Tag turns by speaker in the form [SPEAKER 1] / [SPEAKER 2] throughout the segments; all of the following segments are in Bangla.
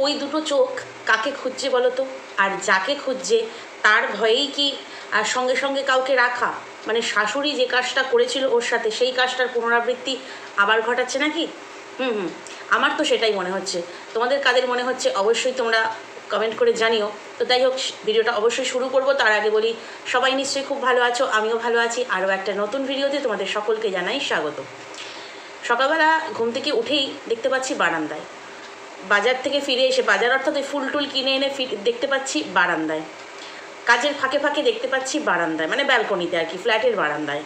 [SPEAKER 1] ওই দুটো চোখ কাকে খুঁজছে বলো তো? আর যাকে খুঁজছে তার ভয়েই কি, আর সঙ্গে সঙ্গে কাউকে রাখা? মানে শাশুড়ি যে কাজটা করেছিল ওর সাথে, সেই কাজটার পুনরাবৃত্তি আবার ঘটাচ্ছে নাকি? হুম হুম। আমার তো সেটাই মনে হচ্ছে। তোমাদের কাদের মনে হচ্ছে অবশ্যই তোমরা কমেন্ট করে জানিও। তো যাই হোক, ভিডিওটা অবশ্যই শুরু করব। তার আগে বলি, সবাই নিশ্চয়ই খুব ভালো আছো, আমিও ভালো আছি। আরও একটা নতুন ভিডিওতে তোমাদের সকলকে জানাই স্বাগত। সকালবেলা ঘুম থেকে উঠেই দেখতে পাচ্ছি বারান্দায়। বাজার থেকে ফিরে এসে, বাজার অর্থাৎ ওই ফুল টুল কিনে এনে দেখতে পাচ্ছি বারান্দায়। কাজের ফাঁকে ফাঁকে দেখতে পাচ্ছি বারান্দায় মানে ব্যালকনিতে আর কি, ফ্ল্যাটের বারান্দায়।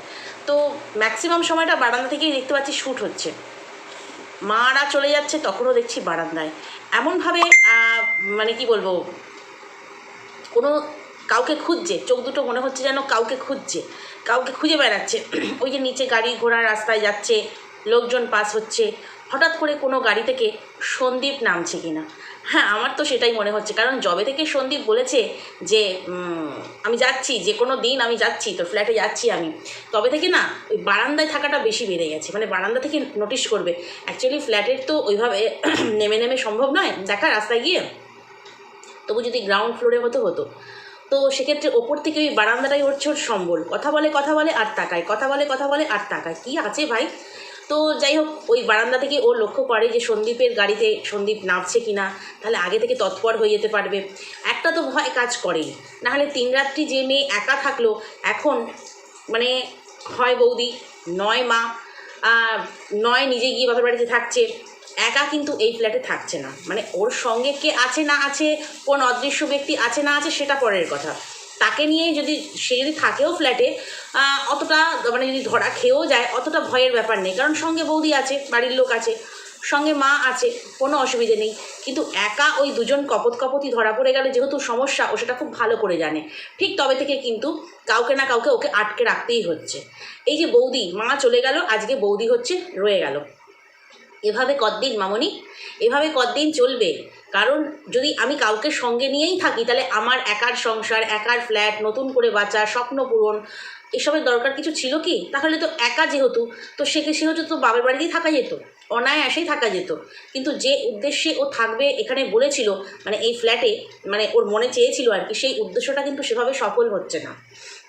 [SPEAKER 1] তো ম্যাক্সিমাম সময়টা বারান্দা থেকেই দেখতে পাচ্ছি শ্যুট হচ্ছে। মারা চলে যাচ্ছে, তখনও দেখছি বারান্দায়। এমনভাবে মানে কি বলব, কোনো কাউকে খুঁজছে, চোখ দুটো মনে হচ্ছে যেন কাউকে খুঁজছে, কাউকে খুঁজে বেড়াচ্ছে। ওই যে নিচে গাড়ি ঘোড়া রাস্তায় যাচ্ছে, লোকজন পাস হচ্ছে হঠাৎ করে কোনো গাড়ি থেকে সন্দীপ নামছে কিনা? হ্যাঁ আমার তো সেটাই মনে হচ্ছে। কারণ জবে থেকে সন্দীপ বলেছে যে আমি যাচ্ছি, যে কোনো দিন আমি যাচ্ছি তো ফ্ল্যাটে যাচ্ছি আমি। তবে থেকে না, ওই বারান্দায় থাকাটা বেশি বেড়ে গেছে। মানে বারান্দা থেকে নোটিশ করবে। অ্যাকচুয়ালি ফ্ল্যাটের তো ওইভাবে নেমে নেমে সম্ভব নয়। দেখা, রাস্তায় গিয়ে। তবু যদি গ্রাউন্ড ফ্লোরে হতো হতো। তো সেক্ষেত্রে ওপর থেকে ওই বারান্দাটাই হচ্ছে ওর সম্বল। কথা বলে কথা বলে আর তাকায়। কথা বলে কথা বলে আর তাকায়। কী আছে ভাই? তো যাই হোক, ওই বারান্দা থেকে ও লক্ষ্য করে যে সন্দীপের গাড়িতে সন্দীপ নামছে কি না তাহলে আগে থেকে তৎপর হয়ে যেতে পারবে। একটা তো ভয় কাজ করেই। নাহলে তিন রাত্রি যে মেয়ে একা থাকল, এখন মানে হয় বৌদি, নয় মা নয় নিজে গিয়ে বাপের বাড়িতে থাকছে, একা কিন্তু এই ফ্ল্যাটে থাকছে না। মানে ওর সঙ্গে কে আছে না আছে, কোন অদৃশ্য ব্যক্তি আছে না আছে, সেটা পরের কথা। তাকে নিয়ে যদি সে যদি থাকেও ফ্ল্যাটে অতটা মানে যদি ধরা খেয়েও যায়, অতটা ভয়ের ব্যাপার নেই। কারণ সঙ্গে বৌদি আছে, বাড়ির লোক আছে, সঙ্গে মা আছে, কোনো অসুবিধে নেই। কিন্তু একা ওই দুজন কপত কপতি ধরা পড়ে গেলে যেহেতু সমস্যা, ও সেটা খুব ভালো করে জানে। ঠিক তবে থেকে কিন্তু কাউকে না কাউকে ওকে আটকে রাখতেই হচ্ছে। এই যে বৌদি, মা চলে গেল, আজকে বৌদি হচ্ছে, রয়ে গেল। এভাবে কতদিন, মামনি? এভাবে কতদিন চলবে? কারণ যদি আমি কাউকে সঙ্গে নিয়েই থাকি, তাহলে আমার একার সংসার, একার ফ্ল্যাট নতুন করে বাঁচা, স্বপ্ন পূরণ, এসবের দরকার কিছু ছিল কি? তাহলে তো একা যেহেতু, তো সেকে সেহেতু তো বাবার বাড়িতেই থাকা যেত? অনায়াসেই থাকা যেত। কিন্তু যে উদ্দেশ্যে ও থাকবে এখানে বলেছিল মানে এই ফ্ল্যাটে মানে ওর মনে চেয়েছিল আর কি, সেই উদ্দেশ্যটা কিন্তু সেভাবে সফল হচ্ছে না।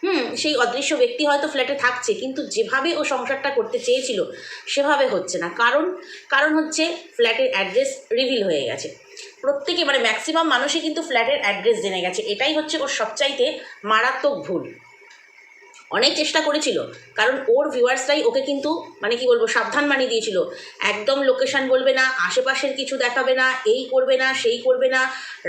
[SPEAKER 1] হুম, সেই অদৃশ্য ব্যক্তি হয়তো ফ্ল্যাটে থাকছে, কিন্তু যেভাবে ও সংসারটা করতে চেয়েছিল, সেভাবে হচ্ছে না। কারণ কারণ হচ্ছে ফ্ল্যাটের অ্যাড্রেস রিভিল হয়ে গেছে। প্রত্যেকে মানে ম্যাক্সিমাম মানুষই কিন্তু ফ্ল্যাটের অ্যাড্রেস জেনে গেছে। এটাই হচ্ছে ওর সবচাইতে মারাত্মক ভুল। অনেক চেষ্টা করেছিল। কারণ ওর ভিউয়ার্সরাই ওকে কিন্তু মানে কি বলব, সাবধান বানিয়ে দিয়েছিল। একদম লোকেশন বলবে না, আশেপাশের কিছু দেখাবে না, এই করবে না, সেই করবে না,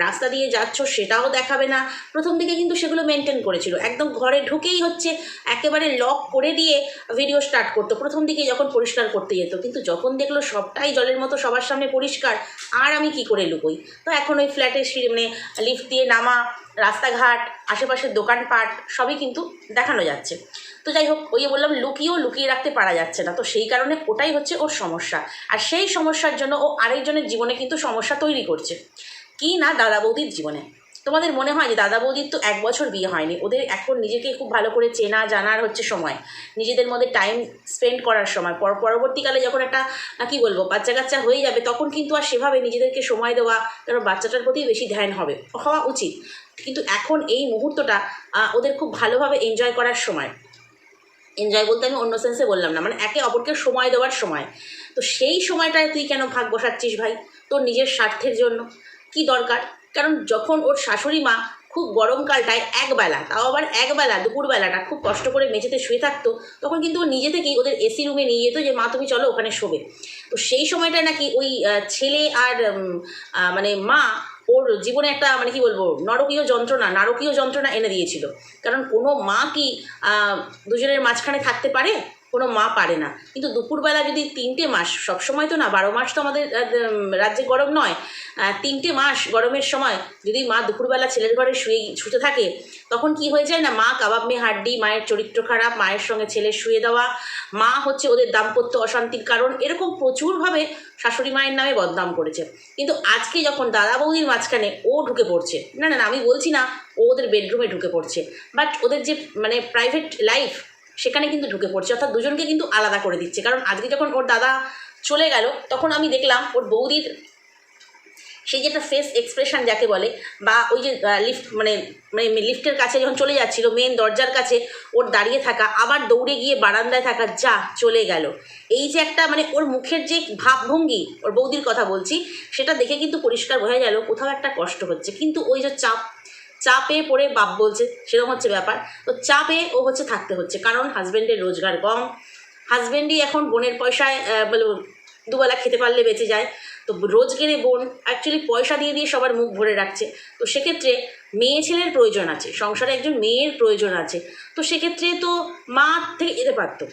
[SPEAKER 1] রাস্তা দিয়ে যাচ্ছ সেটাও দেখাবে না। প্রথম দিকে কিন্তু সেগুলো মেনটেন করেছিল। একদম ঘরে ঢুকেই হচ্ছে একেবারে লক করে দিয়ে ভিডিও স্টার্ট করতো। প্রথম দিকে যখন পরিষ্কার করতে যেত, কিন্তু যখন দেখল সবটাই জলের মতো সবার সামনে পরিষ্কার, আর আমি কি করে লুকোই? তো এখন ওই ফ্ল্যাটের সিঁড়ি মানে লিফট দিয়ে নামা রাস্তাঘাট, আশেপাশের দোকানপাট, সবই কিন্তু দেখানো যাচ্ছে। তো যাই হোক, ওই বললাম, লুকিয়েও লুকিয়ে রাখতে পারা যাচ্ছে না। তো সেই কারণে ওটাই হচ্ছে ওর সমস্যা। আর সেই সমস্যার জন্য ও আরেকজনের জীবনে কিন্তু সমস্যা তৈরি করছে। কি না দাদা বৌদির জীবনে? তোমাদের মনে হয় যে দাদা বৌদির তো এক বছর বিয়ে হয়নি। ওদের এখন নিজেকে খুব ভালো করে চেনা, জানার হচ্ছে সময়। নিজেদের মধ্যে টাইম স্পেন্ড করার সময়। পর, পরবর্তীকালে যখন একটা কি বলব বাচ্চা কাচ্চা হয়ে যাবে, তখন কিন্তু আর সেভাবে নিজেদেরকে সময় দেওয়া কারণ বাচ্চাটার প্রতি বেশি ধ্যান হবে, হওয়া উচিত। কিন্তু এখন এই মুহূর্তটা ওদের খুব ভালোভাবে এনজয় করার সময়। এনজয় বলতে আমি অন্য সেন্সে বললাম না মানে একে অপরকে সময় দেওয়ার সময়। তো সেই সময়টায় তুই কেন ভাগ বসাচ্ছিস ভাই? তোর নিজের স্বার্থের জন্য। কি দরকার? কারণ যখন ওর শাশুড়ি মা খুব গরমকালটায় একবেলা, তাও আবার একবেলা, দুপুরবেলাটা খুব কষ্ট করে মেঝেতে শুয়ে থাকতো, তখন কিন্তু ও নিজে থেকেই ওদের এসি রুমে নিয়ে যেত যে, মা, তুমি চলো ওখানে শোবে। তো সেই সময়টায় নাকি ওই ছেলে আর মানে মা ওর জীবনে একটা মানে কি বলব, নরকীয় যন্ত্রণা, নারকীয় যন্ত্রণা এনে দিয়েছিল। কারণ কোনো মা কি দুজনের মাঝখানে থাকতে পারে? কোনো মা পারে না। কিন্তু দুপুরবেলা যদি তিনটে মাস সব সময় তো না, বারো মাস তো আমাদের রাজ্যে গরম নয় তিনটে মাস গরমের সময় যদি মা দুপুরবেলা ছেলের ঘরে শুয়ে, শুতে থাকে, তখন কি হয়ে যায় না, মা কাবাব মেয়ে হাড্ডি, মায়ের চরিত্র খারাপ, মায়ের সঙ্গে ছেলে শুয়ে দেওয়া, মা হচ্ছে ওদের দাম্পত্য অশান্তির কারণ, এরকম প্রচুরভাবে শাশুড়ি মায়ের নামে বদনাম করেছে। কিন্তু আজকে যখন দাদা বৌদির মাঝখানে ও ঢুকে পড়ছে, না না আমি বলছি না, ও ওদের বেডরুমে ঢুকে পড়ছে বাট ওদের যে মানে প্রাইভেট লাইফ সেখানে কিন্তু ঢুকে পড়ছে। অর্থাৎ দুজনকে কিন্তু আলাদা করে দিচ্ছে। কারণ আজকে যখন ওর দাদা চলে গেল, তখন আমি দেখলাম ওর বৌদির সেই যে একটা ফেস এক্সপ্রেশন যাকে বলে, বা ওই যে লিফট মানে মানে লিফটের কাছে যখন চলে যাচ্ছিল মেন দরজার কাছে ওর দাঁড়িয়ে থাকা, আবার দৌড়ে গিয়ে বারান্দায় থাকা, যা, চলে গেল। এই যে একটা মানে ওর মুখের যে ভাবভঙ্গি, ওর বৌদির কথা বলছি, সেটা দেখে কিন্তু পরিষ্কার বোঝা গেল কোথাও একটা কষ্ট হচ্ছে। কিন্তু ওই যে চাপ চাপে পড়ে বাপ বলছে, সেরকম হচ্ছে ব্যাপার। তো চাপে ও হচ্ছে থাকতে হচ্ছে, কারণ হাজব্যান্ডের রোজগার কম। হাজব্যান্ডই এখন বোনের পয়সায় দুবেলা খেতে পারলে বেঁচে যায়। তো রোজগেরে বোন অ্যাকচুয়ালি পয়সা দিয়ে দিয়ে সবার মুখ ভরে রাখছে। তো সেক্ষেত্রে মেয়ে ছেলের প্রয়োজন আছে, সংসারে একজন মেয়ের প্রয়োজন আছে। তো সেক্ষেত্রে তো মা থেকে যেতে পারতো।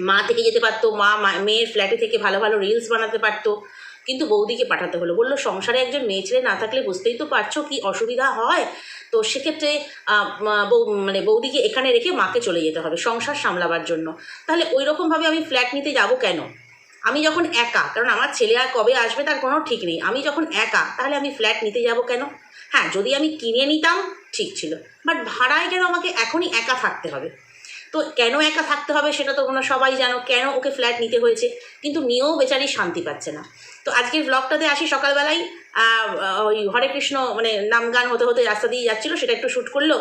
[SPEAKER 1] মা থেকে যেতে পারতো, মা- মেয়ের ফ্ল্যাটে থেকে ভালো ভালো রিলস বানাতে পারতো। কিন্তু বৌদিকে পাঠাতে হলো। বলল, সংসারে একজন মেয়ে ছেলে না থাকলে বুঝতেই তো পারছ কি অসুবিধা হয়? তো সেক্ষেত্রে মানে বৌদিকে এখানে রেখে মাকে চলে যেতে হবে সংসার সামলাবার জন্য। তাহলে ওই রকমভাবে আমি ফ্ল্যাট নিতে যাব কেন? আমি যখন একা, কারণ আমার ছেলে আর কবে আসবে তার কোনো ঠিক নেই। আমি যখন একা, তাহলে আমি ফ্ল্যাট নিতে যাব কেন? হ্যাঁ যদি আমি কিনে নিতাম, ঠিক ছিল। বাট ভাড়ায় কেন আমাকে এখনই একা থাকতে হবে? তো কেন একা থাকতে হবে সেটা তো তোমরা সবাই জানো, কেন ওকে ফ্ল্যাট নিতে হয়েছে? কিন্তু নিয়েও বেচারি শান্তি পাচ্ছে না। তো আজকের ব্লগটাতে আসি সকালবেলায়। ওই হরে কৃষ্ণ মানে নাম গান হতে হতে রাস্তা দিয়ে যাচ্ছিল, সেটা একটু শ্যুট করল।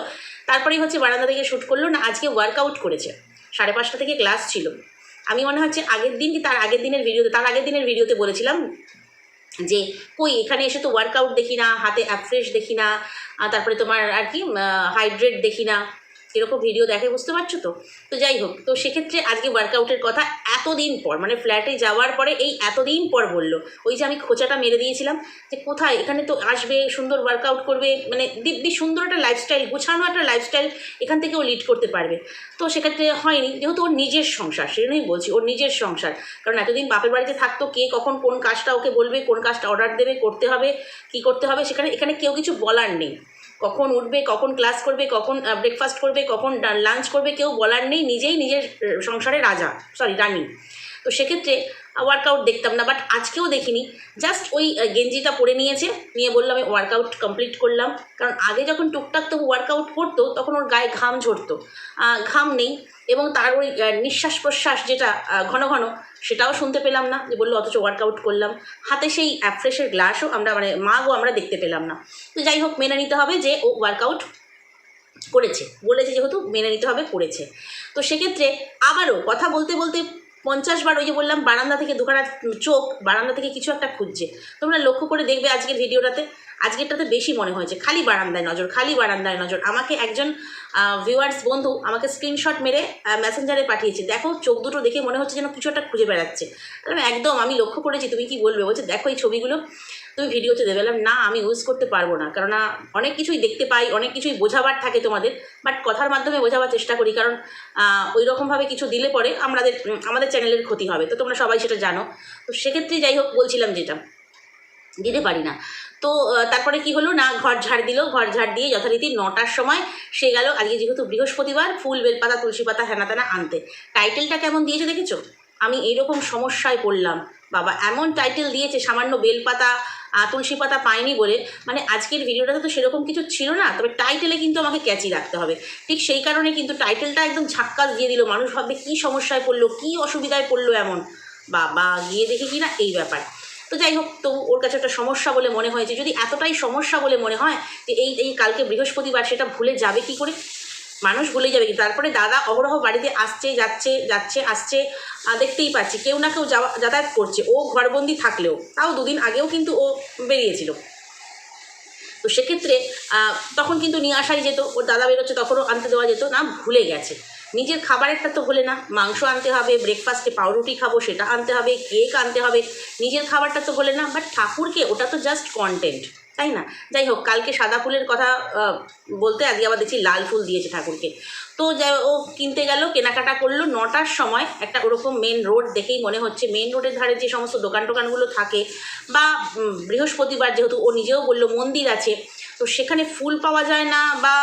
[SPEAKER 1] তারপরেই হচ্ছে বারান্দা থেকে শ্যুট করল না, আজকে ওয়ার্কআউট করেছে। সাড়ে পাঁচটা থেকে ক্লাস ছিল। আমি মনে হচ্ছে আগের দিন কি তার আগের দিনের ভিডিওতে তার আগের দিনের ভিডিওতে বলেছিলাম যে, কই, এখানে এসে তো ওয়ার্কআউট দেখি না, হাতে অ্যাফ্রেশ দেখি না তারপরে তোমার আর কি হাইড্রেট দেখি না। এরকম ভিডিও দেখে, বুঝতে পারছ তো? তো যাই হোক, তো সেক্ষেত্রে আজকে ওয়ার্কআউটের কথা এতদিন পর মানে ফ্ল্যাটে যাওয়ার পরে এই এতদিন পর বলল। ওই যে আমি খোঁচাটা মেরে দিয়েছিলাম যে কোথায়? এখানে তো আসবে, সুন্দর ওয়ার্কআউট করবে মানে দিব্যি সুন্দর একটা লাইফস্টাইল গোছানো একটা লাইফস্টাইল এখান থেকে ও লিড করতে পারবে। তো সেক্ষেত্রে হয়নি, যেহেতু ওর নিজের সংসার, সেজন্যই বলছি, ওর নিজের সংসার। কারণ এতদিন বাপের বাড়িতে থাকতো কে কখন কোন কাজটা ওকে বলবে, কোন কাজটা অর্ডার দেবে, করতে হবে, কি করতে হবে, সেখানে, এখানে কেউ কিছু বলার নেই। কখন উঠবে, কখন ক্লাস করবে, কখন ব্রেকফাস্ট করবে, কখন লাঞ্চ করবে, কেউ বলার নেই, নিজেই নিজের সংসারে রাজা সরি রানী। তো সেক্ষেত্রে ওয়ার্কআউট দেখতাম না বাট আজকেও দেখিনি। জাস্ট ওই গেঞ্জিটা পরে নিয়েছে, নিয়ে বলল আমি ওয়ার্কআউট কমপ্লিট করলাম। কারণ আগে যখন টুকটাক তবু ওয়ার্কআউট করতো, তখন ওর গায়ে ঘাম ঝরতো। ঘাম নেই এবং তার ওই নিঃশ্বাস প্রশ্বাস যেটা ঘন ঘন, সেটাও শুনতে পেলাম না। যে বলল, অথচ ওয়ার্কআউট করলাম। হাতে সেই অ্যাফ্রেশের গ্লাসও আমরা মানে মাগও আমরা দেখতে পেলাম না। তো যাই হোক, মেনে নিতে হবে যে ও ওয়ার্কআউট করেছে। বলেছে যেহেতু মেনে নিতে হবে করেছে। তো সেক্ষেত্রে আবারও কথা বলতে বলতে পঞ্চাশ বার ওই যে বললাম, বারান্দা থেকে দুখানা চোখ, বারান্দা থেকে কিছু একটা খুঁজছে। তোমরা লক্ষ্য করে দেখবে আজকের ভিডিওটাতে, আজকেরটাতে বেশি মনে হয়েছে। খালি বারান্দায় নজর, খালি বারান্দায় নজর। আমাকে একজন ভিউয়ার্স বন্ধু আমাকে স্ক্রিনশট মেরে মেসেঞ্জারে পাঠিয়েছে। দেখো, চোখ দুটো দেখে মনে হচ্ছে যেন কিছু একটা খুঁজে বেড়াচ্ছে। একদম আমি লক্ষ্য করেছি, তুমি কি বলবে? বলছে, দেখো এই ছবিগুলো। তুমি ভিডিওতে দেবে বললাম না, আমি ইউজ করতে পারব না। কেননা অনেক কিছুই দেখতে পাই, অনেক কিছুই বোঝাবার থাকে তোমাদের বাট কথার মাধ্যমে বোঝাবার চেষ্টা করি। কারণ ওই রকমভাবে কিছু দিলে পরে আমাদের আমাদের চ্যানেলের ক্ষতি হবে। তো তোমরা সবাই সেটা জানো। তো সেক্ষেত্রে যাই হোক, বলছিলাম যেটা, দিতে পারি না। তো তারপরে কি হলো? না, ঘর ঝাড় দিল। ঘর ঝাড় দিয়ে যথারীতি নটার সময় সে গেল, আজকে যেহেতু বৃহস্পতিবার, ফুল, বেলপাতা তুলসী পাতা হেনা তেনা আনতে। টাইটেলটা কেমন দিয়েছে দেখেছ? আমি এইরকম সমস্যায় পড়লাম। বাবা, এমন টাইটেল দিয়েছে, সামান্য বেলপাতা তুলসী পাতা পাইনি বলে মানে আজকের ভিডিওটাতে তো সেরকম কিছু ছিল না, তবে টাইটেলে কিন্তু আমাকে ক্যাচি রাখতে হবে। ঠিক সেই কারণে কিন্তু টাইটেলটা একদম ঝাক্কাস দিয়ে দিল, মানুষ ভাববে কী সমস্যায় পড়ল, কী অসুবিধায় পড়ল এমন। বাবা, গিয়ে দেখি কি না, এই ব্যাপার। তো যাই হোক তবু ওর কাছে একটা সমস্যা বলে মনে হয়েছে যদি এতটাই সমস্যা বলে মনে হয় যে, এই এই কালকে বৃহস্পতিবার সেটা ভুলে যাবে কি করে? মানুষ ভুলে যাবে কি তারপরে দাদা অহরহ বাড়িতে আসছে, যাচ্ছে যাচ্ছে, আসছে দেখতেই পাচ্ছি। কেউ না কেউ যাওয়া, যাতায়াত করছে। ও ঘরবন্দি থাকলেও। তাও দুদিন আগেও কিন্তু ও বেরিয়েছিল। তো সেক্ষেত্রে তখন কিন্তু নিয়ে আসাই যেত। ওর দাদা বেরোচ্ছে তখনও আনতে দেওয়া যেত। না, ভুলে গেছে। নিজের খাবারেরটা তো ভুলে না। মাংস আনতে হবে ব্রেকফাস্টে পাউরুটি খাব, সেটা আনতে হবে কেক আনতে হবে। নিজের খাবারটা তো ভুলে না। বাট ঠাকুরকে, ওটা তো জাস্ট কন্টেন্ট তাই না? যাই হোক, কালকে সাদা ফুলের কথা বলতে আজকে আবার দেখছি লাল ফুল দিয়েছে ঠাকুরকে। তো যাই ও কিনতে গেল, কেনাকাটা করল, নটার সময় একটা ওরকম মেন রোড দেখেই মনে হচ্ছে। মেন রোডের ধারে যে সমস্ত দোকান টোকানগুলো থাকে বা বৃহস্পতিবার যেহেতু ও নিজেও বলল মন্দির আছে, তো সেখানে ফুল পাওয়া যায় না বা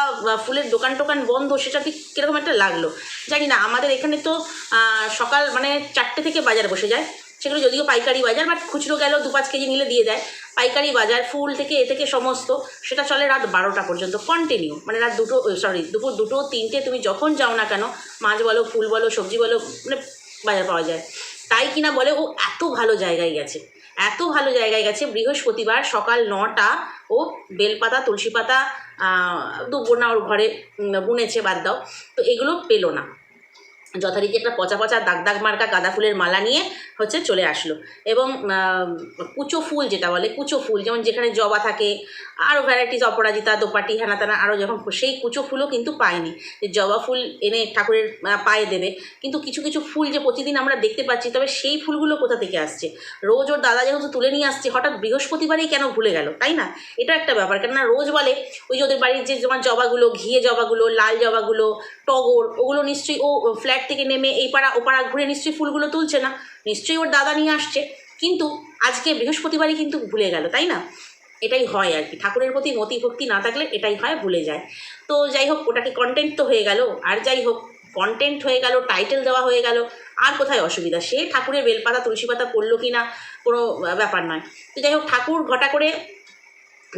[SPEAKER 1] ফুলের দোকান টোকান বন্ধ, সেটা ঠিক কীরকম একটা লাগল। জানি না, আমাদের এখানে তো সকাল মানে চারটে থেকে বাজার বসে যায়। সেগুলো যদিও পাইকারি বাজার বাট খুচরো গেলেও দু পাঁচ কেজি নিলে দিয়ে দেয়। পাইকারি বাজার, ফুল থেকে এ থেকে সমস্ত, সেটা চলে রাত বারোটা পর্যন্ত কন্টিনিউ মানে রাত দুটো সরি দুপুর দুটো, তিনটে, তুমি যখন যাও না কেন, মাছ বলো, ফুল বলো, সবজি বলো মানে বাজার পাওয়া যায়। তাই কিনা বলে, ও এত ভালো জায়গায় গেছে, এত ভালো জায়গায় গেছে, বৃহস্পতিবার সকাল নটা, ও বেলপাতা, তুলসী পাতা দুপুর না, ওর ঘরে বুনেছে, বাদ দাও, তো এগুলো পেল না। যথারীতি একটা পচা পচা দাগ দাগ মার্কা গাঁদা ফুলের মালা নিয়ে হচ্ছে চলে আসলো। এবং কুচো ফুল যেটা বলে, কুচো ফুল, যেমন যেখানে জবা থাকে আরও ভ্যারাইটিস অপরাজিতা, দোপাটি হেনা তেনা আরও যখন সেই কুচো ফুলও কিন্তু পায়নি যে জবা ফুল এনে ঠাকুরের পায়ে দেবে, কিন্তু কিছু কিছু ফুল যে প্রতিদিন আমরা দেখতে পাচ্ছি, তবে সেই ফুলগুলো কোথা থেকে আসছে? রোজ ওর দাদা যেহেতু তুলে নিয়ে আসছে, হঠাৎ বৃহস্পতিবারেই কেন ভুলে গেল, তাই না? এটা একটা ব্যাপার, কেননা রোজ বলে, ওই যে ওদের বাড়ির যে তোমার জবাগুলো, ঘিয়ে জবাগুলো, লাল জবাগুলো, টগর, ওগুলো নিশ্চয়ই ও ফ্ল্যাট থেকে নেমে এই পাড়া ও পাড়া ঘুরে নিশ্চয়ই ফুলগুলো তুলছে না। নিশ্চয়ই ওর দাদা নিয়ে আসছে। কিন্তু আজকে বৃহস্পতিবারই কিন্তু ভুলে গেল, তাই না? এটাই হয় আর কি। ঠাকুরের প্রতি মতি ভক্তি না থাকলে এটাই হয়, ভুলে যায়। তো যাই হোক, ওটাকে কন্টেন্ট তো হয়ে গেল। আর যাই হোক কন্টেন্ট হয়ে গেল টাইটেল দেওয়া হয়ে গেল। আর কোথায় অসুবিধা? সে ঠাকুরের বেলপাতা, তুলসী পাতা পড়ল কি না কোনো ব্যাপার নয়। তো যাই হোক, ঠাকুর ঘটা করে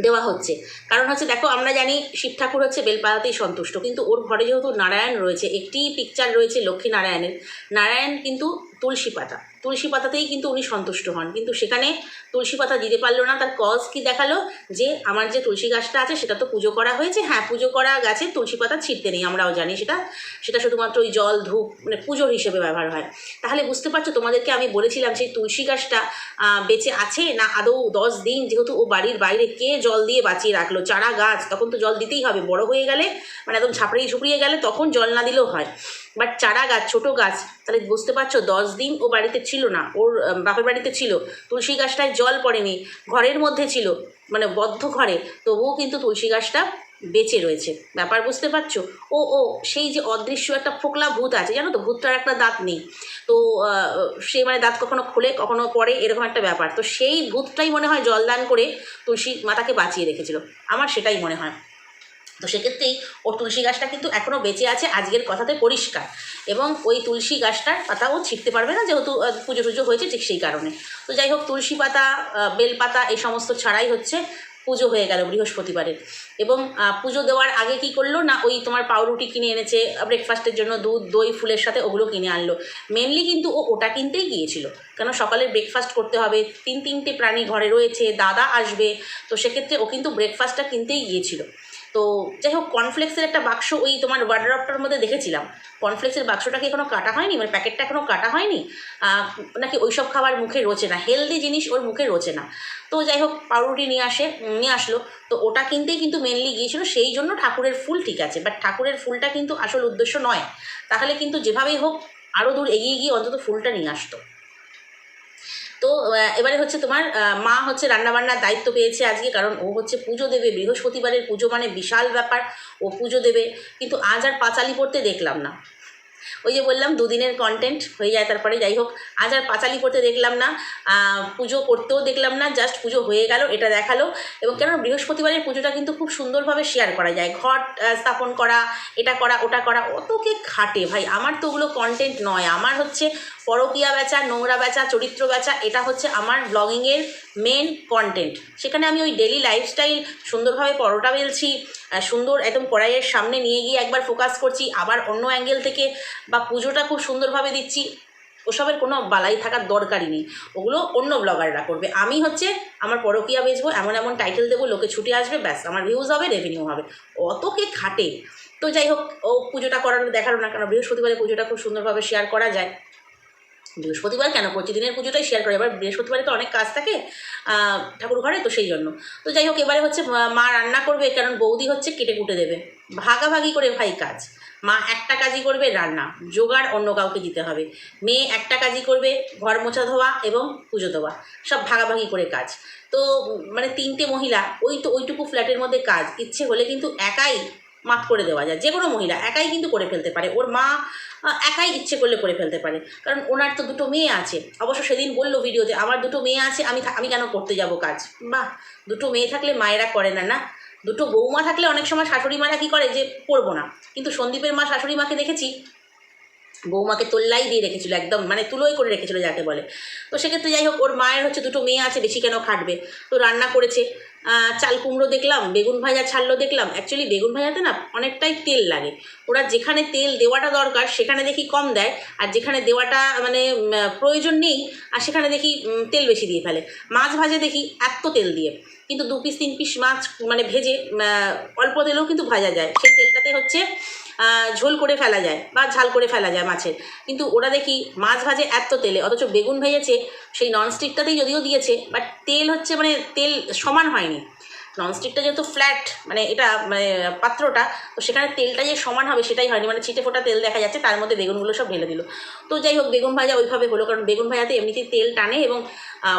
[SPEAKER 1] দেওয়া হচ্ছে। কারণ হচ্ছে দেখো, আমরা জানি শিব ঠাকুর হচ্ছে বেলপাতাতেই সন্তুষ্ট। কিন্তু ওর ঘরে যেহেতু নারায়ণ রয়েছে, একটি পিকচার রয়েছে লক্ষ্মী নারায়ণের। নারায়ণ কিন্তু তুলসী পাতা। তুলসী পাতাতেই কিন্তু উনি সন্তুষ্ট হন। কিন্তু সেখানে তুলসী পাতা দিতে পারল না, তার কজ কি দেখাল? যে আমার যে তুলসী গাছটা আছে, সেটা তো পুজো করা হয়েছে। হ্যাঁ পুজো করা গাছে তুলসী পাতা ছিটতে নেই, আমরাও জানি সেটা। সেটা শুধুমাত্র ওই জল, ধূপ মানে পুজোর হিসেবে ব্যবহার হয়। তাহলে বুঝতে পারছ, তোমাদেরকে আমি বলেছিলাম সেই তুলসী গাছটা বেঁচে আছে না আদৌ দশ দিন যেহেতু ও বাড়ির বাইরে কে জল দিয়ে বাঁচিয়ে রাখল? চারা গাছ, তখন তো জল দিতেই হবে। বড় হয়ে গেলে মানে একদম ছাপড়িয়ে ঝুপড়িয়ে গেলে তখন জল না দিলেও হয়। বাট চারা গাছ, ছোটো গাছ, তাহলে বুঝতে পারছ, দশ দিন ও বাড়িতে ছিল না, ওর বাপের বাড়িতে ছিল। তুলসী গাছটায় জল পড়েনি, ঘরের মধ্যে ছিল মানে বদ্ধ ঘরে, তবুও কিন্তু তুলসী গাছটা বেঁচে রয়েছে। ব্যাপার বুঝতে পারছ? ও ও, সেই যে অদৃশ্য একটা ফোকলা ভূত আছে, জানো তো ভূতটার একটা দাঁত নেই। তো সে মানে দাঁত কখনো খোলে, কখনো পড়ে, এরকম একটা ব্যাপার। তো সেই ভূতটাই মনে হয় জলদান করে তুলসী মাতাকে বাঁচিয়ে রেখেছিল। আমার সেটাই মনে হয়। তো সেক্ষেত্রেই ওর তুলসী গাছটা কিন্তু এখনও বেঁচে আছে, আজকের কথাতে পরিষ্কার। এবং ওই তুলসী গাছটার পাতা ও ছিটতে পারবে না, যেহেতু পুজো টুজো হয়েছে ঠিক সেই কারণে। তো যাই হোক, তুলসী পাতা বেলপাতা এই সমস্ত ছাড়াই হচ্ছে পুজো হয়ে গেল বৃহস্পতিবারের এবং পুজো দেওয়ার আগে কি করল না, ওই তোমার পাউরুটি কিনে এনেছে ব্রেকফাস্টের জন্য দুধ, দই, ফুলের সাথে ওগুলো কিনে আনলো। মেনলি কিন্তু ও ওটা কিনতেই গিয়েছিল। কেন, সকালে ব্রেকফাস্ট করতে হবে, তিন তিনটে প্রাণী ঘরে রয়েছে, দাদা আসবে, তো সেক্ষেত্রে ও কিন্তু ব্রেকফাস্টটা কিনতেই গিয়েছিল। তো যাই হোক কর্নফ্লেক্সের একটা বাক্স ওই তোমার ওয়ার্ড্রপটার মধ্যে দেখেছিলাম। কর্নফ্লেক্সের বাক্সটা কি এখনও কাটা হয়নি? মানে প্যাকেটটা এখনও কাটা হয়নি? নাকি ওই সব খাবার মুখে রোচে না? হেলদি জিনিস ওর মুখে রোচে না। তো যাই হোক পাউরুটি নিয়ে আসে, নিয়ে আসলো। তো ওটা কিনতেই কিন্তু মেনলি গিয়েছিল, সেই জন্য ঠাকুরের ফুল ঠিক আছে। বাট ঠাকুরের ফুলটা কিন্তু আসল উদ্দেশ্য নয়। তাহলে কিন্তু যেভাবেই হোক আরও দূর এগিয়ে গিয়ে অন্তত ফুলটা নিয়ে আসতো। তো এবারে হচ্ছে তোমার মা হচ্ছে রান্নাবান্নার দায়িত্ব পেয়েছে আজকে, কারণ ও হচ্ছে পুজো দেবে, বৃহস্পতিবারের পুজো মানে বিশাল ব্যাপার, ও পুজো দেবে, কিন্তু আজ আর পাঁচালি পড়তে দেখলাম না। ওই যে বললাম, দুদিনের কন্টেন্ট হয়ে যায়, তারপরে যাই হোক, আজ আর পাঁচালি পড়তে দেখলাম না পুজো করতেও দেখলাম না জাস্ট পুজো হয়ে গেল, এটা দেখাল, এবং কেন বৃহস্পতিবারের পুজোটা কিন্তু খুব সুন্দরভাবে শেয়ার করা যায়, ঘট স্থাপন করা, এটা করা, ওটা করা অত কে খাটে, ভাই, আমার তো ওগুলো কন্টেন্ট নয়, আমার হচ্ছে পরকিয়া বেচা, নোংরা বেচা, চরিত্র বেচা, এটা হচ্ছে আমার ব্লগিংয়ের মেন কন্টেন্ট সেখানে আমি ওই ডেলি লাইফস্টাইল সুন্দরভাবে পরোটা বেলছি সুন্দর একদম কড়াইয়ের সামনে নিয়ে গিয়ে একবার ফোকাস করছি, আবার অন্য অ্যাঙ্গেল থেকে বা পুজোটা খুব সুন্দরভাবে দিচ্ছি। ওসবের কোনো বালাই থাকার দরকারই নেই। ওগুলো অন্য ব্লগাররা করবে। আমি হচ্ছে আমার পরকিয়া বেচবো, এমন এমন টাইটেল দেবো, লোকে ছুটে আসবে, ব্যাস, আমার ভিউজ হবে রেভিনিউ হবে। অত কে খাটে। তো যাই হোক, ও পুজোটা করানো দেখাল না কারণ বৃহস্পতিবারে পুজোটা খুব সুন্দরভাবে শেয়ার করা যায়। বৃহস্পতিবার কেন? প্রতিদিনের পুজোটাই শেয়ার করে। এবার বৃহস্পতিবারে তো অনেক কাজ থাকে ঠাকুর ঘরে তো সেই জন্য। তো যাই হোক, এবারে হচ্ছে, মা রান্না করবে, কারণ বৌদি হচ্ছে কেটে কুটে দেবে। ভাগাভাগি করে ভাই কাজ। মা একটা কাজই করবে, রান্না। জোগাড় অন্য কাউকে দিতে হবে। মেয়ে একটা কাজই করবে, ঘর মোছা ধোয়া এবং পুজো দেওয়া। সব ভাগাভাগি করে কাজ। তো মানে তিনটে মহিলা, ওই তো, ওইটুকু ফ্ল্যাটের মধ্যে কাজ। ইচ্ছে হলে কিন্তু একাই মাফ করে দেওয়া যায়। যে কোনো মহিলা একাই কিন্তু করে ফেলতে পারে। ওর মা একাই ইচ্ছে করলে করে ফেলতে পারে। কারণ ওনার তো দুটো মেয়ে আছে। অবশ্য সেদিন বলল ভিডিওতে আমার দুটো মেয়ে আছে, আমি আমি কেন করতে যাব কাজ? বাহ! দুটো মেয়ে থাকলে মায়েরা করে না না? দুটো বৌমা থাকলে অনেক সময় শাশুড়ি মারা কী করে? যে করব না। কিন্তু সন্দীপের মা শাশুড়ি মাকে দেখেছি বৌমাকে তোল্লাই দিয়ে রেখেছিল, একদম মানে তুলোই করে রেখেছিল যাকে বলে। তো সেক্ষেত্রে যাই হোক, ওর মায়ের হচ্ছে দুটো মেয়ে আছে, বেশি কেন খাটবে? তো রান্না করেছে। চাল কুমড়ো দেখলাম, বেগুন ভাজা ছাড়লো দেখলাম। অ্যাকচুয়ালি বেগুন ভাজাতে না অনেকটাই তেল লাগে। ওরা যেখানে তেল দেওয়াটা দরকার, সেখানে দেখি কম দেয়, আর যেখানে দেওয়াটা মানে প্রয়োজন নেই, আর সেখানে দেখি তেল বেশি দিয়ে ফেলে। মাছ ভাজে দেখি, এত তেল দিয়ে। কিন্তু দু পিস তিন পিস মাছ মানে ভেজে অল্প তেলেও কিন্তু ভাজা যায়। সেই তেলটাতে হচ্ছে ঝোল করে ফেলা যায় বা ঝাল করে ফেলা যায় মাছের। কিন্তু ওরা দেখি মাছ ভাজে এত তেলে, অথচ বেগুন ভেজেছে, সেই ননস্টিকটাতেই যদিও দিয়েছে বাট তেল হচ্ছে মানে তেল সমান হয়নি। ননস্টিকটা যেহেতু ফ্ল্যাট মানে এটা মানে পাত্রটা, তো সেখানে তেলটা যে সমান হবে সেটাই হয়নি। মানে ছিটে ফোটা তেল দেখা যাচ্ছে, তার মধ্যে বেগুনগুলো সব ঢেলে দিল। তো যাই হোক, বেগুন ভাজা ওইভাবে হলো, কারণ বেগুন ভাজাতে এমনিতেই তেল টানে এবং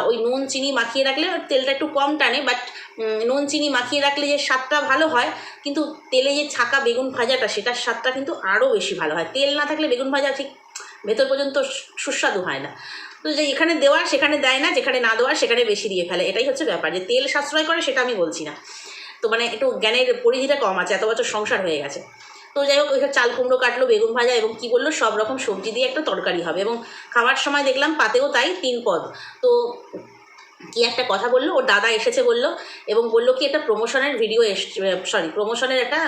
[SPEAKER 1] ওই নুন, চিনি মাখিয়ে রাখলে তেলটা একটু কম টানে বাট নুন, চিনি মাখিয়ে রাখলে যে স্বাদটা ভালো হয়, কিন্তু তেলে যে ছাকা বেগুন ভাজাটা, সেটার স্বাদটা কিন্তু আরও বেশি ভালো হয়। তেল না থাকলে বেগুন ভাজা ঠিক ভেতর পর্যন্ত সুস্বাদু হয় না। তো যে এখানে দেওয়া, সেখানে দেয় না, যেখানে না দেওয়া, সেখানে বেশি দিয়ে ফেলে। এটাই হচ্ছে ব্যাপার। যে তেল সাশ্রয় করে, সেটা আমি বলছি না। তো মানে একটু জ্ঞানের পরিধিটা কম আছে, এত বছর সংসার হয়ে গেছে। তো যাই হোক, ওইসব চাল কুমড়ো কাটলো, বেগুন ভাজা এবং কি বলল, সব রকম সবজি দিয়ে একটা তরকারি হবে। এবং খাওয়ার সময় দেখলাম পাতেও তাই তিন পদ। তো কি একটা কথা বলল, ওর দাদা এসেছে বলল এবং বলল কি, একটা প্রমোশনের ভিডিও এসছে সরি প্রমোশনের একটা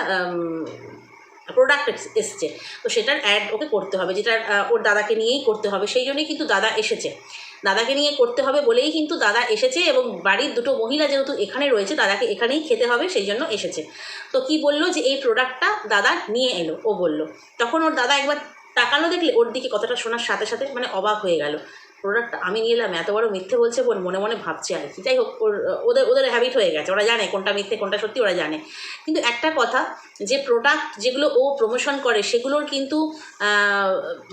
[SPEAKER 1] প্রোডাক্ট এসছে। তো সেটার অ্যাড ওকে করতে হবে, যেটা ওর দাদাকে নিয়েই করতে হবে। সেই জন্যই কিন্তু দাদা এসেছে। দাদাকে নিয়ে করতে হবে বলেই কিন্তু দাদা এসেছে এবং বাড়ির দুটো মহিলা যেহেতু এখানে রয়েছে, দাদাকে এখানেই খেতে হবে, সেই জন্য এসেছে। তো কি বলল যে এই প্রোডাক্টটা দাদা নিয়ে এলো, ও বলল। তখন ওর দাদা একবার তাকালো, দেখলে ওর দিকে কথাটা শোনার সাথে সাথে মানে অবাক হয়ে গেল। প্রোডাক্ট আমি নিয়ে এলাম এত বড় মিথ্যে বলছে বোন মনে মনে ভাবছে আর কি। যাই হোক, ওর, ওদের ওদের হ্যাবিট হয়ে গেছে, ওরা জানে কোনটা মিথ্যে, কোনটা সত্যি, ওরা জানে। কিন্তু একটা কথা, যে প্রোডাক্ট যেগুলো ও প্রমোশন করে, সেগুলোর কিন্তু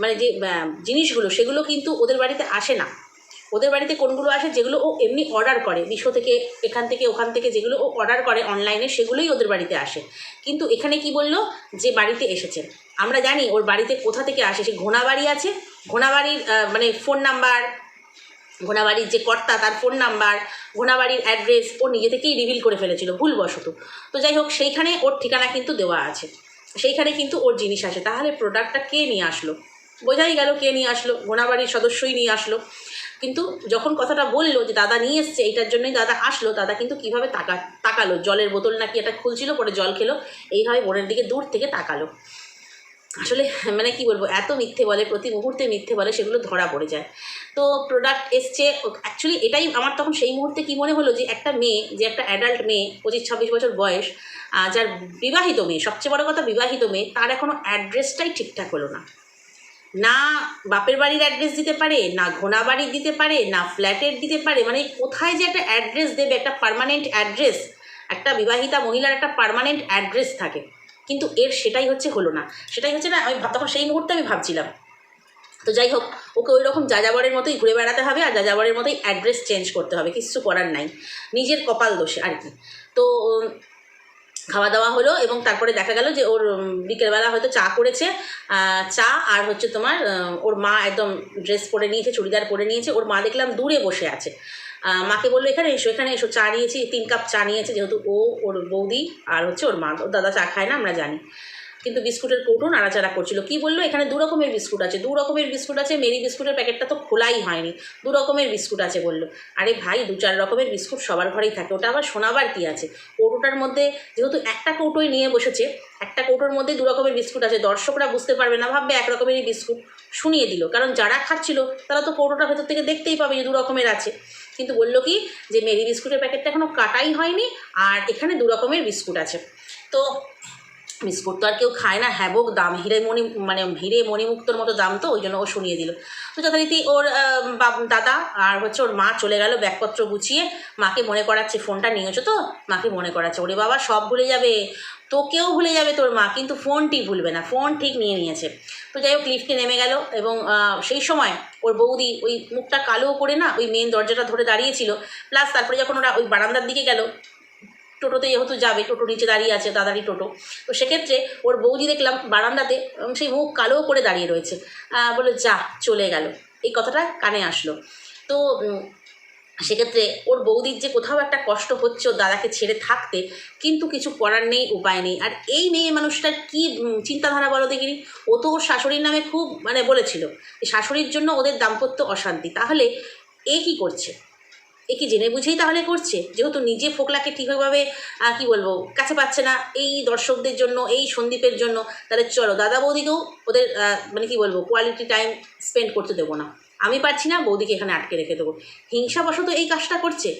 [SPEAKER 1] মানে যে জিনিসগুলো, সেগুলো কিন্তু ওদের বাড়িতে আসে না। ওদের বাড়িতে কোনগুলো আসে, যেগুলো ও এমনি অর্ডার করে, মিশো থেকে, এখান থেকে, ওখান থেকে যেগুলো ও অর্ডার করে অনলাইনে সেগুলোই ওদের বাড়িতে আসে। কিন্তু এখানে কি বলল? যে বাড়িতে এসেছে। আমরা জানি ওর বাড়িতে কোথা থেকে আসে, সে ঘোনা বাড়ি আছে ঘোড়াবাড়ির আহ, মানে ফোন নাম্বার ঘোনাবাড়ির যে কর্তা তার ফোন নাম্বার ঘোনাবাড়ির অ্যাড্রেস ও নিজে থেকেই রিভিল করে ফেলেছিল ভুলবশত। তো যাই হোক সেইখানে ওর ঠিকানা কিন্তু দেওয়া আছে। সেইখানে কিন্তু ওর জিনিস আসে। তাহলে প্রোডাক্টটা কে নিয়ে আসলো? বোঝাই গেল কে নিয়ে আসলো ঘোনাবাড়ির সদস্যই নিয়ে আসলো। কিন্তু যখন কথাটা বলল যে দাদা নিয়ে এসছে এইটার জন্যই দাদা আসলো দাদা কিন্তু কীভাবে তাকা তাকালো? জলের বোতল নাকি এটা খুলছিল পরে জল খেলো এইভাবে বোনের দিকে দূর থেকে তাকালো। আসলে মানে কি বলব, এত মিথ্যে বলে, প্রতি মুহূর্তে মিথ্যে বলে, সেগুলো ধরা পড়ে যায়। তো প্রোডাক্ট এসছে অ্যাকচুয়ালি এটাই আমার তখন সেই মুহূর্তে কি মনে হলো যে একটা মেয়ে, যে একটা অ্যাডাল্ট মেয়ে, পঁচিশ, ছাব্বিশ বছর বয়স যার বিবাহিত মেয়ে, সবচেয়ে বড় কথা বিবাহিত মেয়ে, তার এখনও অ্যাড্রেসটাই ঠিকঠাক হলো না। না বাপের বাড়ির অ্যাড্রেস দিতে পারে, না ঘোনা বাড়ির দিতে পারে, না ফ্ল্যাটের দিতে পারে মানে কোথায় যে একটা অ্যাড্রেস দেবে, একটা পারমানেন্ট অ্যাড্রেস একটা বিবাহিতা মহিলার একটা পার্মানেন্ট অ্যাড্রেস থাকে। কিন্তু এর সেটাই হচ্ছে হলো না। সেটাই হচ্ছে না, আমি তখন সেই মুহূর্তে আমি ভাবছিলাম। তো যাই হোক, ওকে ওই রকম যাযাবরের মতোই ঘুরে বেড়াতে হবে আর যাযাবরের মতোই অ্যাড্রেস চেঞ্জ করতে হবে কিছু করার নাই। নিজের কপাল দোষে আর কি। তো খাওয়া দাওয়া হলো এবং তারপরে দেখা গেল যে ওর বিকেলবেলা হয়তো চা করেছে। চা আর হচ্ছে তোমার ওর মা একদম ড্রেস পরে নিয়েছে, চুড়িদার পরে নিয়েছে। ওর মা দেখলাম দূরে বসে আছে। মাকে বলল, এখানে এসো এখানে এসো, চা নিয়েছি, তিন কাপ চা নিয়েছে, যেহেতু ও, ওর বৌদি আর হচ্ছে ওর মা। ওর দাদা চা খায় না, আমরা জানি। কিন্তু বিস্কুটের কৌটো নাড়াচাড়া করছিল। কি বলল? এখানে দু রকমের বিস্কুট আছে, দু রকমের বিস্কুট আছে, মেরি বিস্কুটের প্যাকেটটা তো খোলাই হয়নি। দু রকমের বিস্কুট আছে বলল। আরে ভাই, দু চার রকমের বিস্কুট সবার ঘরেই থাকে। ওটা আবার শোনাবার কি আছে? কৌটোটার মধ্যে যেহেতু একটা কৌটোই নিয়ে বসেছে, একটা কৌটোর মধ্যে দু রকমের বিস্কুট আছে। দর্শকরা বুঝতে পারবে না, ভাববে এক রকমেরই বিস্কুট। শুনিয়ে দিল। কারণ যারা খাচ্ছিল, তারা তো কৌটোটা ভেতর থেকে দেখতেই পাবে যে দু রকমের আছে। কিন্তু বলল কি যে মেরি বিস্কুটের প্যাকেটটা এখনও কাটাই হয়নি আর এখানে দু রকমের বিস্কুট আছে। তো বিস্কুট তো আর কেউ খায় না, হ্যাবক দাম, হিরে মণি মানে হিরে মণিমুক্তর মতো দাম তো, ওই জন্য ও শুনিয়ে দিল। তো যথারীতি ওর দাদা আর হচ্ছে ওর মা চলে গেল ব্যাগপত্র গুছিয়ে। মাকে মনে করাচ্ছে ফোনটা নিয়েছো তো? মাকে মনে করাচ্ছে। ওরে বাবা, সব ভুলে যাবে। তোকেও ভুলে যাবে তোর মা, কিন্তু ফোনটি ভুলবে না। ফোন ঠিক নিয়ে নিয়েছে। তো যাই হোক, লিফটে নেমে গেল এবং সেই সময় ওর বৌদি ওই মুখটা কালো করে না, ওই মেন দরজাটা ধরে দাঁড়িয়েছিল প্লাস তারপরে যখন ওরা ওই বারান্দার দিকে গেল টোটোতে যেহেতু যাবে, টোটো নিচে দাঁড়িয়ে আছে, দাদারই টোটো। তো সেক্ষেত্রে ওর বৌদি দেখলাম বারান্দাতে সেই মুখ কালো করে দাঁড়িয়ে রয়েছে। বলে, যা, চলে গেল। এই কথাটা কানে আসলো। তো সেক্ষেত্রে ওর বৌদির যে কোথাও একটা কষ্ট হচ্ছে ওর দাদাকে ছেড়ে থাকতে, কিন্তু কিছু করার নেই, উপায় নেই। আর এই মেয়ে মানুষটার কি চিন্তাধারা বলো দেখিনি? ও তো ওর শাশুড়ির নামে খুব মানে বলেছিল শাশুড়ির জন্য ওদের দাম্পত্য অশান্তি। তাহলে এ কি করছে? এ কি জেনে বুঝেই তাহলে করছে? যেহেতু নিজে ফোকলাকে ঠিকভাবে কি বলব, কাছে পাচ্ছে না এই দর্শকদের জন্য, এই সন্দীপের জন্য, তাহলে চলো দাদা বৌদিকেও ওদের মানে কি বলব কোয়ালিটি টাইম স্পেন্ড করতে দেবো না। আমি পারছি না, বৌদিকে এখানে আটকে রেখে দেবো। হিংসাবশত এই কাজটা করছে?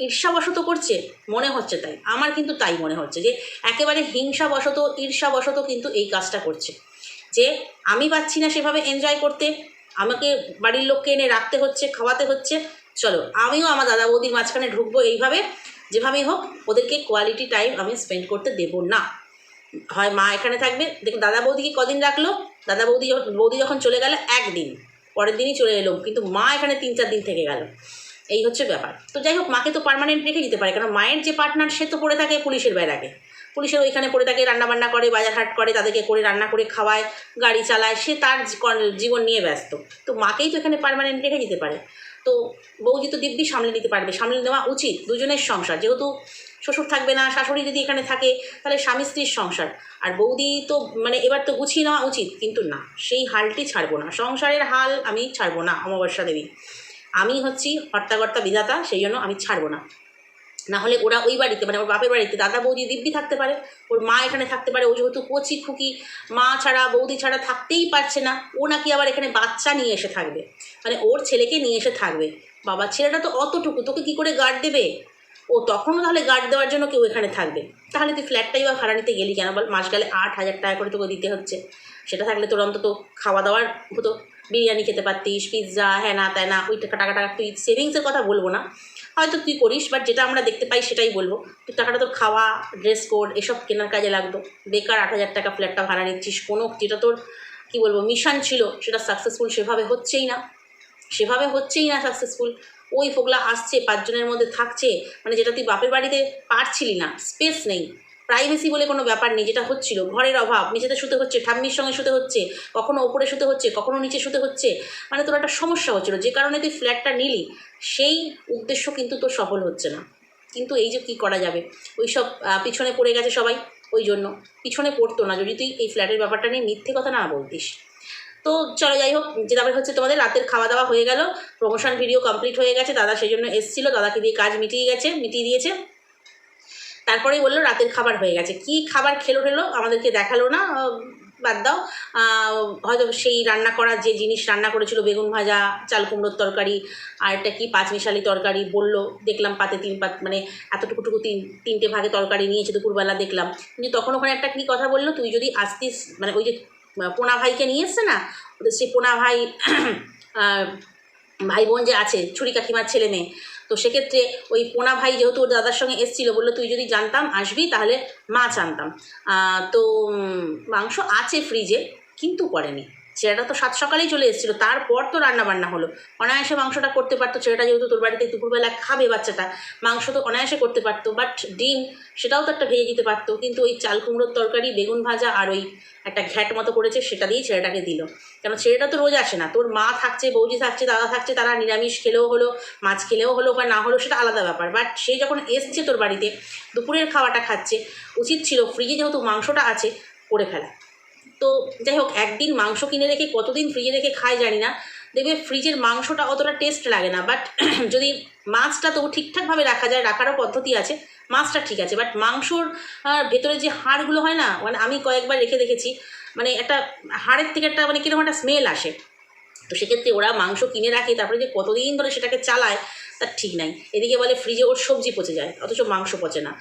[SPEAKER 1] ঈর্ষাবশত করছে? মনে হচ্ছে তাই। আমার কিন্তু তাই মনে হচ্ছে যে, একেবারে হিংসাবশত, ঈর্ষাবশত কিন্তু এই কাজটা করছে। যে, আমি পাচ্ছি না সেভাবে এনজয় করতে। আমাকে বাড়ির লোককে এনে রাখতে হচ্ছে, খাওয়াতে হচ্ছে। চলো, আমিও আমার দাদা বৌদির মাঝখানে ঢুকবো এইভাবে, যেভাবেই হোক, ওদেরকে কোয়ালিটি টাইম আমি স্পেন্ড করতে দেবো না। হয় মা এখানে থাকবে, দেখুন দাদা বৌদিকে কদিন রাখল? দাদা বৌদি যখন বৌদি যখন চলে গেল একদিন, পরের দিনই চলে এলো, কিন্তু মা এখানে তিন চার দিন থেকে গেল। এই হচ্ছে ব্যাপার। তো যাই হোক, মাকে তো পারমানেন্ট রেখে দিতে পারে কারণ মায়ের যে পার্টনার সে তো পড়ে থাকে পুলিশের ব্যারাকে পুলিশের ওইখানে পড়ে থাকে রান্না বান্না করে বাজার হাট করে, তাদেরকে করে, রান্না করে খাওয়ায়, গাড়ি চালায়, সে তার জীবন নিয়ে ব্যস্ত। তো মাকেই তো এখানে পারমানেন্ট রেখে দিতে পারে। তো বৌদি তো দিব্যি সামলে নিতে পারবে, সামলে নেওয়া উচিত, দুজনের সংসার। যেহেতু শ্বশুর থাকবে না, শাশুড়ি যদি এখানে থাকে, তাহলে স্বামী স্ত্রীর সংসার। আর বৌদি তো মানে এবার তো গুছিয়ে নেওয়া উচিত, কিন্তু না, সেই হালটি ছাড়বো না। সংসারের হাল আমি ছাড়বো না, অমাবস্যা দেবী। আমি হচ্ছি হর্তাকর্তা বিধাতা, সেই জন্য আমি ছাড়বো না। না হলে ওরা ওই বাড়িতে মানে ওর বাপের বাড়িতে দাদা বৌদি দিব্যি থাকতে পারে, ওর মা এখানে থাকতে পারে, ও যেহেতু কচি খুকি, মা ছাড়া, বৌদি ছাড়া থাকতেই পারছে না, ও নাকি আবার এখানে বাচ্চা নিয়ে এসে থাকবে মানে ওর ছেলেকে নিয়ে এসে থাকবে। বাবা, ছেলেটা তো অতটুকু, তোকে কি করে গার্ড দেবে? ও তখনও তাহলে গার্ড দেওয়ার জন্য কেউ এখানে থাকবে। তাহলে তুই ফ্ল্যাটটাই বা ভাড়া নিতে গেলি কেন? বল, মাস গেলে আট হাজার টাকা করে তোকে দিতে হচ্ছে। সেটা থাকলে তোর অন্তত খাওয়া দাওয়ার হতো বিরিয়ানি খেতে পারতিস পিৎজা হ্যানা ত্যানা ওই টাকা টাকা টাকা তুই সেভিংসের কথা বলব না। হয়তো তুই করিস বাট যেটা আমরা দেখতে পাই সেটাই বলব। তুই টাকাটা তোর খাওয়া ড্রেস কোড এসব কেনার কাজে লাগতো। বেকার আট হাজার টাকা ফ্ল্যাটটা ভাড়া নিচ্ছিস। কোনো যেটা তোর, কী বলব মিশন ছিল, সেটা সাকসেসফুল সেভাবে হচ্ছেই না। সেভাবে হচ্ছেই না সাকসেসফুল ওই ফোকলা আসছে, পাঁচজনের মধ্যে থাকছে। মানে যেটা তুই বাপের বাড়িতে পারছিলি না স্পেস নেই। প্রাইভেসি বলে কোনো ব্যাপার নেই, যেটা হচ্ছিল। ঘরের অভাব, নিচেতে শুতে হচ্ছে, ঠাম্মির সঙ্গে শুতে হচ্ছে, কখনো ওপরে শুতে হচ্ছে, কখনো নিচে শুতে হচ্ছে মানে তোর একটা সমস্যা হচ্ছিল। যে কারণে তুই ফ্ল্যাটটা নিলি, সেই উদ্দেশ্য কিন্তু তোর সফল হচ্ছে না। কিন্তু এই যে কী করা যাবে? ওই সব পিছনে পড়ে গেছে সবাই, ওই জন্য। পিছনে পড়তো না, যদি তুই এই ফ্ল্যাটের ব্যাপারটা নিয়ে মিথ্যে কথা না বলতিস। তো চলো যাই হোক যে তারপরে হচ্ছে তোমাদের, রাতের খাওয়া দাওয়া হয়ে গেল প্রমোশন ভিডিও কমপ্লিট হয়ে গেছে, দাদা সেই জন্য এসেছিল, দাদাকে দিয়ে কাজ মিটিয়ে গেছে, মিটিয়ে দিয়েছে। তারপরেই বলল রাতের খাবার হয়ে গেছে। কি খাবার খেলো ঠেলো আমাদেরকে দেখাল না বাদ দাও। হয়তো সেই রান্না করা যে জিনিস রান্না করেছিল, বেগুন ভাজা, চাল কুমড়োর তরকারি, আর একটা কি পাঁচমিশালি তরকারি বলল, দেখলাম পাতে তিন পাত মানে এতটুকু টুকু তিন, তিনটে ভাগে তরকারি নিয়েছে, দুপুরবেলা দেখলাম। কিন্তু তখন ওখানে একটা কি কথা বলল, তুই যদি আসতিস মানে ওই যে পোনা ভাইকে নিয়ে এসছে না সেই পোনা ভাই ভাই বোন যে আছে, ছুরি কাকিমার ছেলে মেয়ে তো সেক্ষেত্রে ওই পোনা ভাই যেহেতু ওর দাদার সঙ্গে এসেছিল, বলল তুই যদি জানতাম আসবি তাহলে মাছ আনতাম তো মাংস আছে ফ্রিজে কিন্তু করেনি ছেলেটা তো সাত সকালেই চলে এসেছিল, তারপর তো রান্না বান্না হলো। অনায়াসে মাংসটা করতে পারতো, ছেলেটা যেহেতু তোর বাড়িতে দুপুরবেলা খাবে বাচ্চাটা, মাংস তো অনায়াসে করতে পারতো বাট ডিম সেটাও তো একটা ভেজে দিতে পারতো, কিন্তু ওই চাল কুমড়োর তরকারি, বেগুন ভাজা আর ওই একটা ঘ্যাট মতো করেছে, সেটা দিয়েই ছেলেটাকে দিল। কেন ছেলেটা তো রোজ আসে না, তোর মা থাকছে, বৌদি থাকছে, দাদা থাকছে, তারা নিরামিষ খেলেও হলো, মাছ খেলেও হলো বা না হলো, সেটা আলাদা ব্যাপার। বাট সে যখন এসছে তোর বাড়িতে, দুপুরের খাওয়াটা খাচ্ছে, উচিত ছিল ফ্রিজে যেহেতু মাংসটা আছে, করে ফেলা। তো যাই হোক, একদিন মাংস কিনে রেখে কতদিন ফ্রিজে রেখে খায় জানি না। দেখবে ফ্রিজের মাংসটা অতটা টেস্ট লাগে না। বাট যদি মাছটা তবু ঠিকঠাকভাবে রাখা যায়, রাখারও পদ্ধতি আছে, মাছটা ঠিক আছে। বাট মাংসর ভেতরে যে হাড়গুলো হয় না মানে আমি কয়েকবার রেখে দেখেছি মানে একটা হাড়ের থেকে একটা মানে কীরকম একটা স্মেল আসে। তো সেক্ষেত্রে ওরা মাংস কিনে রাখে, তারপরে যে কতদিন ধরে সেটাকে চালায় তার ঠিক নাই। এদিকে বলে ফ্রিজে ওর সবজি পচে যায়, অথচ মাংস পচে না।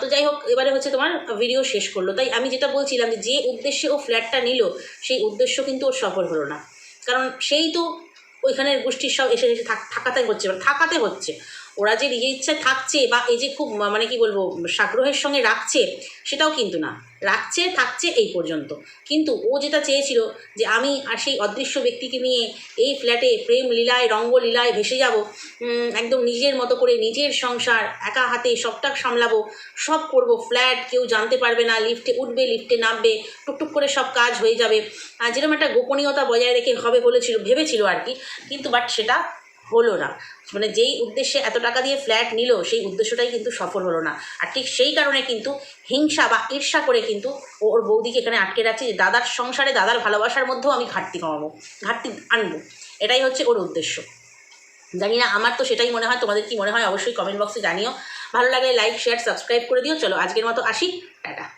[SPEAKER 1] তো যাই হোক, এবারে হচ্ছে তোমার ভিডিও শেষ করল। তাই আমি যেটা বলছিলাম যে উদ্দেশ্যে ও ফ্ল্যাটটা নিল, সেই উদ্দেশ্য কিন্তু ওর সফল হলো না। কারণ সেই তো ওইখানের গোষ্ঠীর সব এসে এসে থাক- থাকাতে হচ্ছে মানে থাকাতে হচ্ছে। ওরা যে নিজের ইচ্ছায় থাকছে বা এই যে খুব মানে কি বলব, সাগ্রহের সঙ্গে রাখছে, সেটাও কিন্তু না। রাখছে, থাকছে এই পর্যন্ত। কিন্তু ও যেটা চেয়েছিল যে আমি আর সেই অদৃশ্য ব্যক্তিকে নিয়ে এই ফ্ল্যাটে প্রেম লীলায় রঙ্গলীলায় ভেসে যাব একদম নিজের মতো করে নিজের সংসার, একা হাতে সবটাক সামলাবো, সব করব, ফ্ল্যাট কেউ জানতে পারবে না, লিফটে উঠবে, লিফটে নামবে, টুকটুক করে সব কাজ হয়ে যাবে। যেরকম একটা গোপনীয়তা বজায় রেখে হবে বলেছিল, ভেবেছিল আর কি, কিন্তু বাট সেটা হলো না। মানে যেই উদ্দেশ্যে এত টাকা দিয়ে ফ্ল্যাট নিল, সেই উদ্দেশ্যটাই কিন্তু সফল হলো না। আর ঠিক সেই কারণে কিন্তু হিংসা বা ঈর্ষা করে কিন্তু ওর বৌদিকে এখানে আটকে রাখছে যে, দাদার সংসারে দাদার ভালোবাসার মধ্যেও আমি ঘাটতি কমাবো, ঘাটতি আনব। এটাই হচ্ছে ওর উদ্দেশ্য। জানি না, আমার তো সেটাই মনে হয়। তোমাদের কি মনে হয়? অবশ্যই কমেন্ট বক্সে জানিও। ভালো লাগলে লাইক শেয়ার সাবস্ক্রাইব করে দিও। চলো, আজকের মতো আসি। টাটা।